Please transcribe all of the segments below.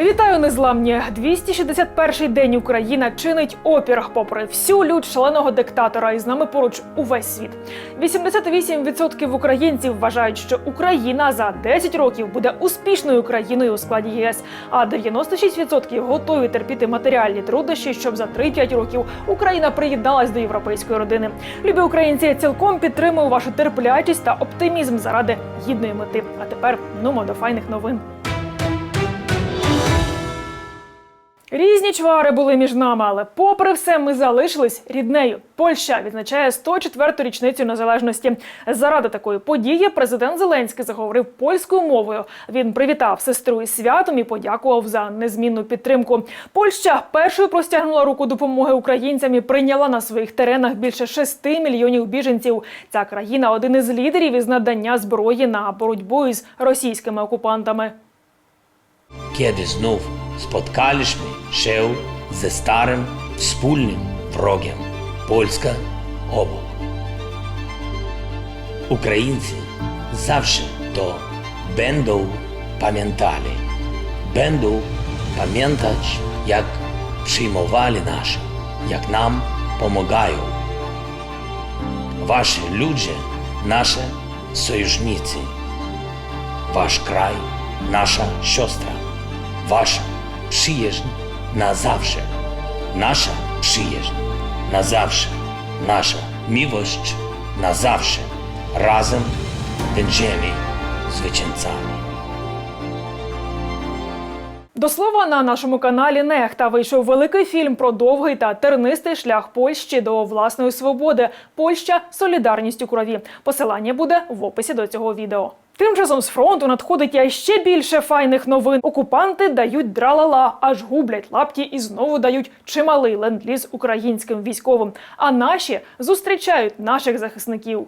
Вітаю незламні! 261-й день Україна чинить опір попри всю лють шаленого диктатора, і з нами поруч увесь світ. 88% українців вважають, що Україна за 10 років буде успішною країною у складі ЄС, а 96% готові терпіти матеріальні труднощі, щоб за 3-5 років Україна приєдналась до європейської родини. Любі українці, я цілком підтримую вашу терплячість та оптимізм заради гідної мети. А тепер нумо до файних новин. Різні чвари були між нами, але попри все ми залишились ріднею. Польща відзначає 104-ту річницю незалежності. Заради такої події президент Зеленський заговорив польською мовою. Він привітав сестру із святом і подякував за незмінну підтримку. Польща першою простягнула руку допомоги українцям і прийняла на своїх теренах більше 6 мільйонів біженців. Ця країна один із лідерів із надання зброї на боротьбу із російськими окупантами. Kiedy znów spotkaliśmy się ze starym wspólnym wrogiem Polska obok. Ukraińcy zawsze to będą pamiętali. Będą pamiętać, jak przyjmowali nas, jak nam pomagają. Wasi ludzie, nasze sojusznicy. Wasz kraj, nasza siostra. Wasza przyjaźń na zawsze. Nasza przyjaźń na zawsze. Nasza miłość na zawsze. Razem będziemy zwycięzcami. До слова, на нашому каналі Нехта вийшов великий фільм про довгий та тернистий шлях Польщі до власної свободи. Польща солідарність у крові. Посилання буде в описі до цього відео. Тим часом з фронту надходить я ще більше файних новин. Окупанти дають дралала, аж гублять лапті і знову дають чималий ленд-ліз українським військовим. А наші зустрічають наших захисників.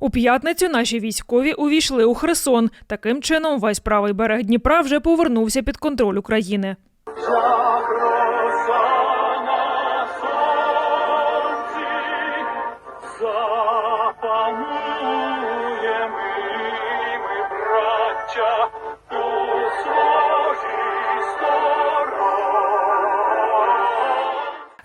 У п'ятницю наші військові увійшли у Херсон. Таким чином, весь правий берег Дніпра вже повернувся під контроль України.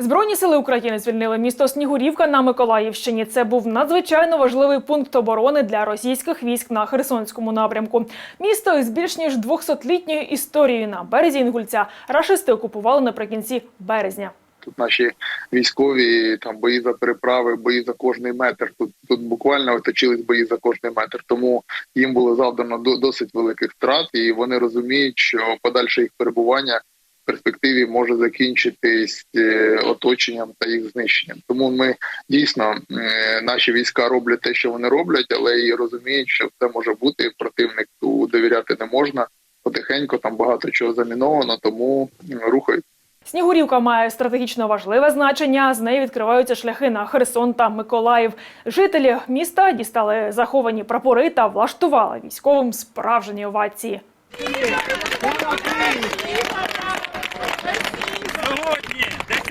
Збройні сили України звільнили місто Снігурівка на Миколаївщині. Це був надзвичайно важливий пункт оборони для російських військ на Херсонському напрямку. Місто із більш ніж 200-літньою історією на березі Інгульця рашисти окупували наприкінці березня. Тут наші військові там бої за переправи, бої за кожний метр. Тут тут буквально оточились бої за кожний метр. Тому їм було завдано до- досить великих втрат, і вони розуміють, що подальше їх перебування перспективі може закінчитись е, оточенням та їх знищенням. Тому ми дійсно е, наші війська роблять те, що вони роблять, але і розуміють, що це може бути противнику довіряти не можна. Потихеньку там багато чого заміновано, тому рухають. Снігурівка має стратегічно важливе значення. З неї відкриваються шляхи на Херсон та Миколаїв. Жителі міста дістали заховані прапори та влаштували військовим справжні овації.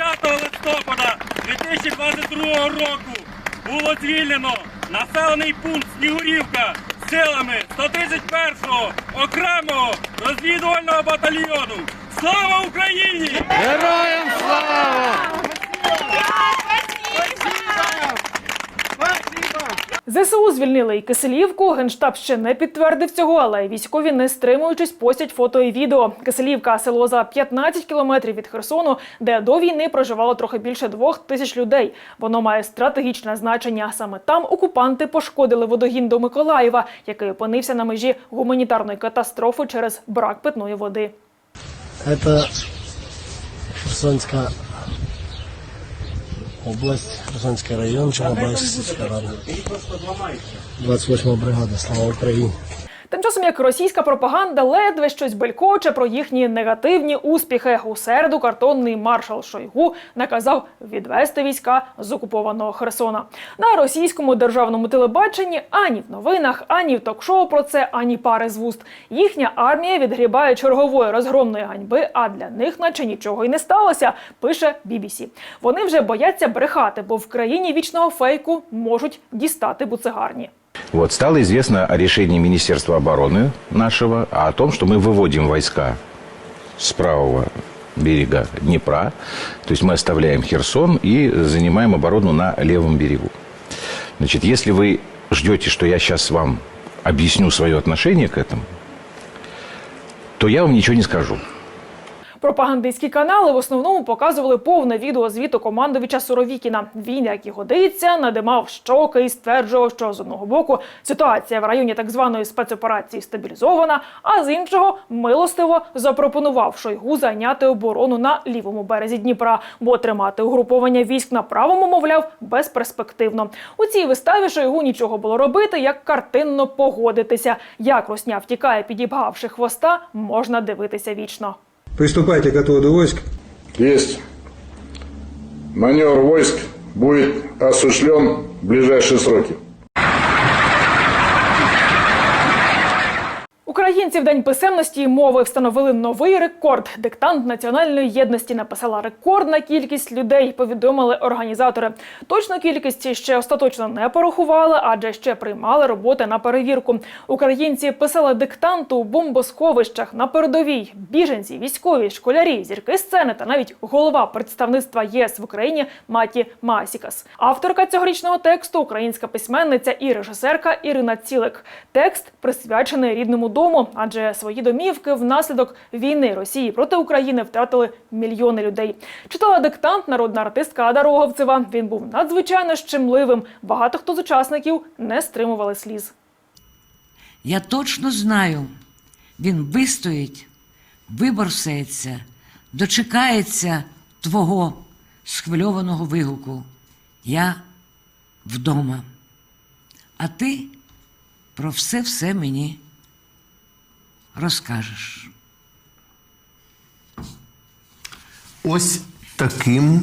Сьогодні, 10 листопада 2022 року, було звільнено населений пункт Снігурівка силами 131-го окремого розвідувального батальйону. Слава Україні! ЗСУ звільнили і Киселівку. Генштаб ще не підтвердив цього, але військові, не стримуючись, постять фото і відео. Киселівка село за 15 кілометрів від Херсону, де до війни проживало трохи більше двох тисяч людей. Воно має стратегічне значення. Саме там окупанти пошкодили водогін до Миколаєва, який опинився на межі гуманітарної катастрофи через брак питної води. Это Херсонская область, Херсонский район, Чорнобайська рада. 28 бригада, слава Україні. Тим часом як російська пропаганда ледве щось белькоче про їхні негативні успіхи. У середу картонний маршал Шойгу наказав відвести війська з окупованого Херсона. На російському державному телебаченні ані в новинах, ані в ток-шоу про це, ані пари з вуст. Їхня армія відгрібає чергової розгромної ганьби, а для них, наче нічого й не сталося. Пише BBC. Вони вже бояться брехати, бо в країні вічного фейку можуть дістати буцегарні. Вот, стало известно о решении Министерства обороны нашего, о том, что мы выводим войска с правого берега Днепра. То есть мы оставляем Херсон и занимаем оборону на левом берегу. Значит, если вы ждете, что я сейчас вам объясню свое отношение к этому, то я вам ничего не скажу. Пропагандистські канали в основному показували повне відео звіту командувача Суровікіна. Він, як і годиться, надимав щоки і стверджував, що з одного боку ситуація в районі так званої спецоперації стабілізована, а з іншого милостиво запропонував Шойгу зайняти оборону на лівому березі Дніпра, бо тримати угруповання військ на правому, мовляв, безперспективно. У цій виставі Шойгу нічого було робити, як картинно погодитися. Як Росня втікає, підібгавши хвоста, можна дивитися вічно. Приступайте к отводу войск. Есть. Маневр войск будет осуществлен в ближайшие сроки. Українці в день писемності і мови встановили новий рекорд. Диктант національної єдності написала рекордна кількість людей. Повідомили організатори. Точну кількість ще остаточно не порахували, адже ще приймали роботи на перевірку. Українці писали диктант у бомбосховищах на передовій. Біженці, військові, школярі, зірки сцени та навіть голова представництва ЄС в Україні Маті Масікас. Авторка цьогорічного тексту українська письменниця і режисерка Ірина Цілик. Текст присвячений рідному дому, адже свої домівки внаслідок війни Росії проти України втратили мільйони людей. Читала диктант народна артистка Ада Роговцева. Він був надзвичайно щемливим. Багато хто з учасників не стримували сліз. Я точно знаю, він вистоїть, виборсається, дочекається твого схвильованого вигуку. Я вдома. А ти про все-все мені розкажеш. Ось таким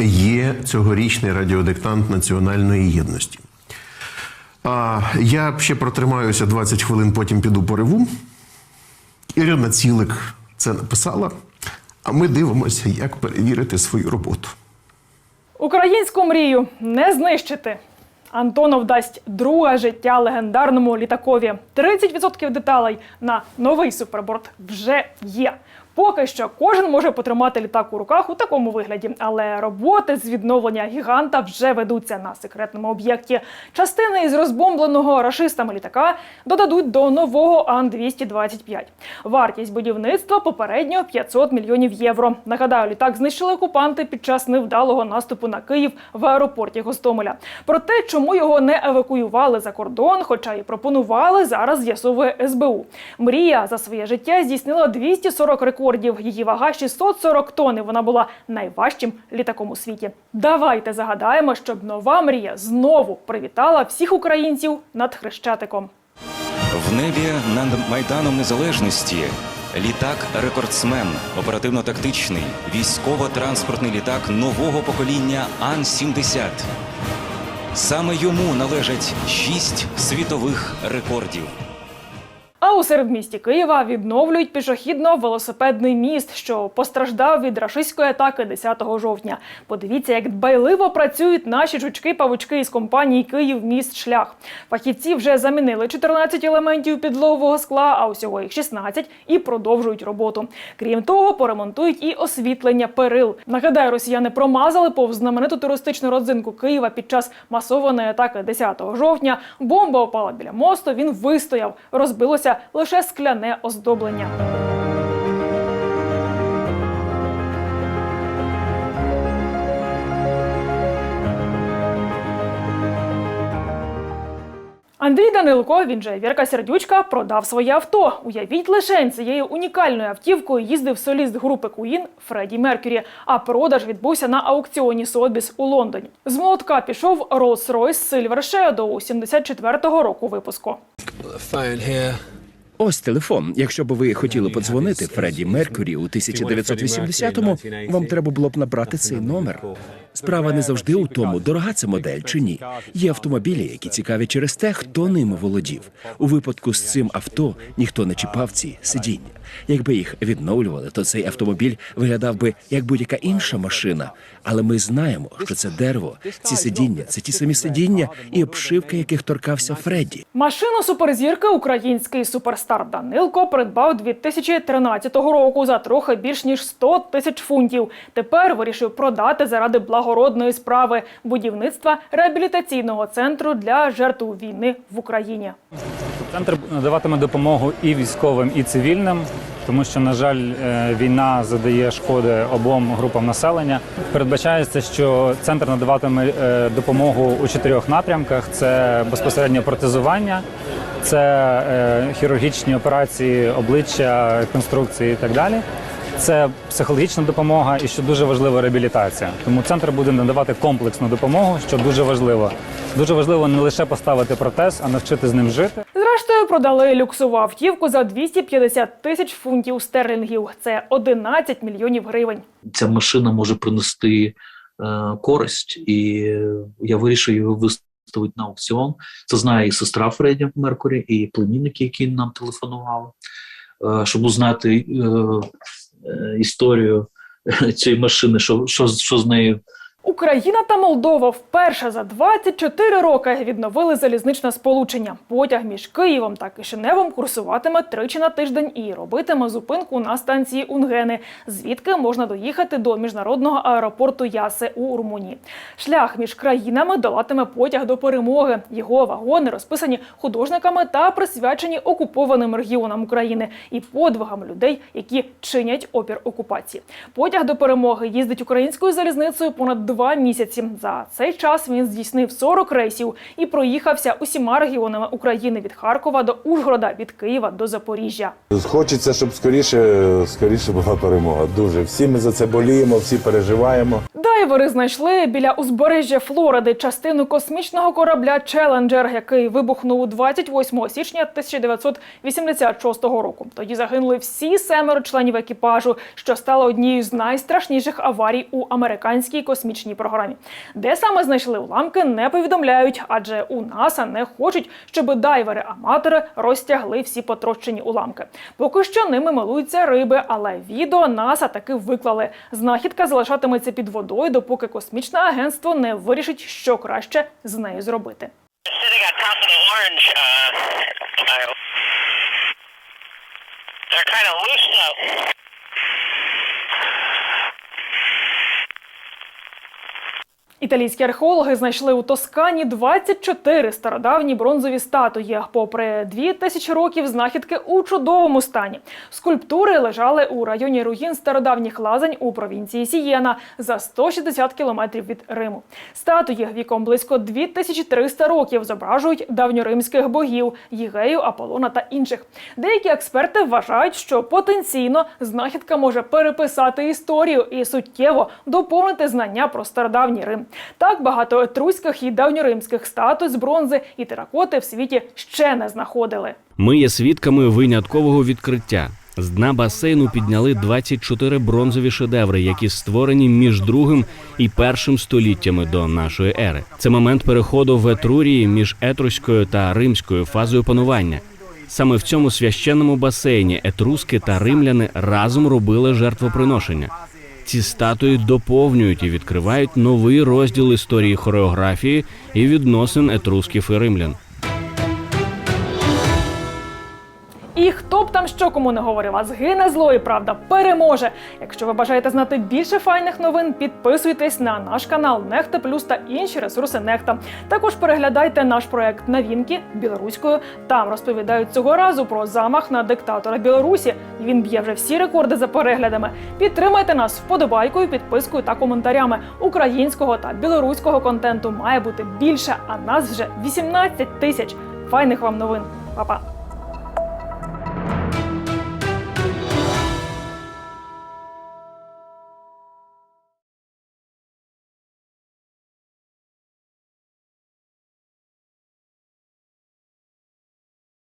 є цьогорічний радіодиктант національної єдності. А, я ще протримаюся 20 хвилин, потім піду по реву. Ірина Цілик це написала, а ми дивимося, як перевірити свою роботу. Українську мрію не знищити. Антонов дасть друге життя легендарному літакові. 30% деталей на новий суперборд вже є. Поки що кожен може потримати літак у руках у такому вигляді, але роботи з відновлення гіганта вже ведуться на секретному об'єкті. Частини із розбомбленого рашистами літака додадуть до нового Ан-225. Вартість будівництва попередньо 500 мільйонів євро. Нагадаю, літак знищили окупанти під час невдалого наступу на Київ в аеропорті Гостомеля. Про те, чому його не евакуювали за кордон, хоча і пропонували, зараз з'ясовує СБУ. Мрія за своє життя здійснила 240 рекордів. Її вага 640 тонн. і Вона була найважчим літаком у світі. Давайте загадаємо, щоб нова мрія знову привітала всіх українців над хрещатиком. В небі над Майданом Незалежності літак рекордсмен, оперативно-тактичний, військово-транспортний літак нового покоління Ан-70. Саме йому належать шість світових рекордів. А у середмісті Києва відновлюють пішохідно-велосипедний міст, що постраждав від рашистської атаки 10 жовтня. Подивіться, як дбайливо працюють наші жучки-павучки із компанії Київ міст шлях. Фахівці вже замінили 14 елементів підлогового скла, а усього їх 16, і продовжують роботу. Крім того, поремонтують і освітлення перил. Нагадаю, росіяни промазали повз знамениту туристичну родзинку Києва під час масованої атаки 10 жовтня. Бомба опала біля мосту. Він вистояв. Розбилося лише скляне оздоблення. Андрій Данилко, він же Вірка Сердючка, продав своє авто. Уявіть лише цією унікальною автівкою їздив соліст групи Queen Фредді Меркюрі. А продаж відбувся на аукціоні Сотбіс у Лондоні. З молотка пішов Rolls-Royce Silver Shadow 74-го року випуску. Ось телефон. Якщо б ви хотіли подзвонити Фредді Меркюрі у 1980-му, вам треба було б набрати цей номер. Справа не завжди у тому, дорога це модель чи ні. Є автомобілі, які цікаві через те, хто ними володів. У випадку з цим авто ніхто не чіпав ці сидіння. Якби їх відновлювали, то цей автомобіль виглядав би як будь-яка інша машина. Але ми знаємо, що це дерево, ці сидіння, це ті самі сидіння і обшивка, яких торкався Фредді. Машину суперзірки український суперстар Данилко придбав 2013 року за трохи більш ніж 100 тисяч фунтів. Тепер вирішив продати заради благородної справи будівництва реабілітаційного центру для жертв війни в Україні. Центр надаватиме допомогу і військовим, і цивільним, тому що, на жаль, е, війна задає шкоди обом групам населення. Передбачається, що центр надаватиме е, допомогу у чотирьох напрямках: це безпосередньо протезування, це е, хірургічні операції обличчя, реконструкції і так далі. Це психологічна допомога і що дуже важливо реабілітація. Тому центр буде надавати комплексну допомогу, що дуже важливо. Дуже важливо не лише поставити протез, а навчити з ним жити. Зрештою, продали люксову автівку за 250 тисяч фунтів стерлінгів. Це 11 мільйонів гривень. ця машина може принести е, користь, і я вирішив його виставити на аукціон. Це знає і сестра Фредді Меркурі, і племінники, які нам телефонували, е, щоб узнати е, історію цієї машини, що, що, що з нею Україна та Молдова вперше за 24 роки відновили залізничне сполучення. Потяг між Києвом та Кишиневом курсуватиме тричі на тиждень і робитиме зупинку на станції Унгени, звідки можна доїхати до міжнародного аеропорту Яси у Румунії. Шлях між країнами долатиме потяг до перемоги. Його вагони розписані художниками та присвячені окупованим регіонам України і подвигам людей, які чинять опір окупації. Потяг до перемоги їздить українською залізницею понад два місяці. За цей час він здійснив 40 рейсів і проїхався усіма регіонами України від Харкова до Ужгорода, від Києва до Запоріжжя. Хочеться, щоб скоріше, скоріше була перемога. Дуже всі ми за це боліємо, всі переживаємо. Дайвери знайшли біля узбережжя Флориди частину космічного корабля Челенджер, який вибухнув у 28 січня 1986 року. Тоді загинули всі семеро членів екіпажу, що стало однією з найстрашніших аварій у американській космічній програмі. Де саме знайшли уламки, не повідомляють, адже у НАСА не хочуть, щоб дайвери-аматори розтягли всі потрощені уламки. Поки що ними милуються риби, але відео НАСА таки виклали. Знахідка залишатиметься під водою, допоки космічне агентство не вирішить, що краще з нею зробити. Італійські археологи знайшли у Тоскані 24 стародавні бронзові статуї. Попри дві тисячі років знахідки у чудовому стані. Скульптури лежали у районі руїн стародавніх лазень у провінції Сієна за 160 кілометрів від Риму. Статуї віком близько 2300 років зображують давньоримських богів Єгею, Аполлона та інших. Деякі експерти вважають, що потенційно знахідка може переписати історію і суттєво доповнити знання про стародавній Рим. Так багато етруських і давньоримських статуй з бронзи і теракоти в світі ще не знаходили. Ми є свідками виняткового відкриття. З дна басейну підняли 24 бронзові шедеври, які створені між другим і першим століттями до нашої ери. Це момент переходу в Етрурії між етруською та римською фазою панування. Саме в цьому священному басейні етруски та римляни разом робили жертвоприношення. Ці статуї доповнюють і відкривають новий розділ історії хореографії і відносин етрусків і римлян. І хто б там що кому не говорив, а згине зло і правда переможе. Якщо ви бажаєте знати більше файних новин, підписуйтесь на наш канал Нехта Плюс та інші ресурси Нехта. Також переглядайте наш проект Новінки білоруською. Там розповідають цього разу про замах на диктатора Білорусі. Він б'є вже всі рекорди за переглядами. Підтримайте нас вподобайкою, підпискою та коментарями. Українського та білоруського контенту має бути більше, а нас вже 18 тисяч. Файних вам новин, Па-па!